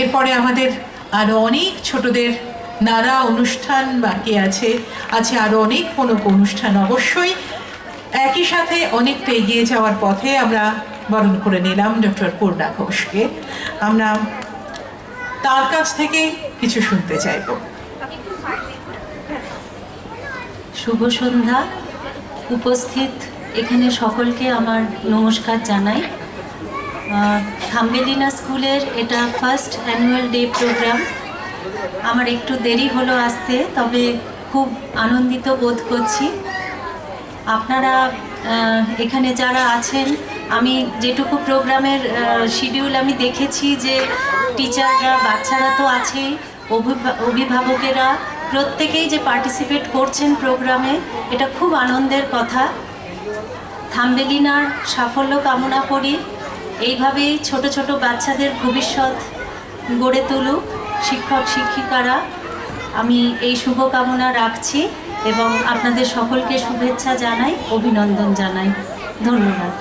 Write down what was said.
এরপরে আমাদের আরও অনেক ছোটদের নানা অনুষ্ঠান বাকি আছে আছে আরও অনেক কোনো অনুষ্ঠান অবশ্যই। একই সাথে অনেকটা এগিয়ে যাওয়ার পথে আমরা বরণ করে নিলাম ডক্টর পূর্ণা ঘোষকে। আমরা তার কাছ থেকে কিছু শুনতে চাইব। শুভ সন্ধ্যা। উপস্থিত এখানে সকলকে আমার নমস্কার জানাই। থাম্বেলিনা স্কুলের এটা ফার্স্ট অ্যানুয়াল ডে প্রোগ্রাম আমার একটু দেরি হলো আসতে, তবে খুব আনন্দিত বোধ করছি। আপনারা এখানে যারা আছেন, আমি যেটুকু প্রোগ্রামের শিডিউল আমি দেখেছি যে টিচাররা, বাচ্চারা তো আছেই, অভিভা- অভিভাবকেরা, প্রত্যেকেই যে পার্টিসিপেট করছেন প্রোগ্রামে, এটা খুব আনন্দের কথা। থাম্বেলিনার সাফল্য কামনা করি। এইভাবেই ছোট ছোট বাচ্চাদের ভবিষ্যৎ গড়ে তুলুক। শিক্ষক, শিক্ষিকারা, আমি এই শুভকামনা রাখছি এবং আপনাদের সকলকে শুভেচ্ছা জানাই, অভিনন্দন জানাই। ধন্যবাদ।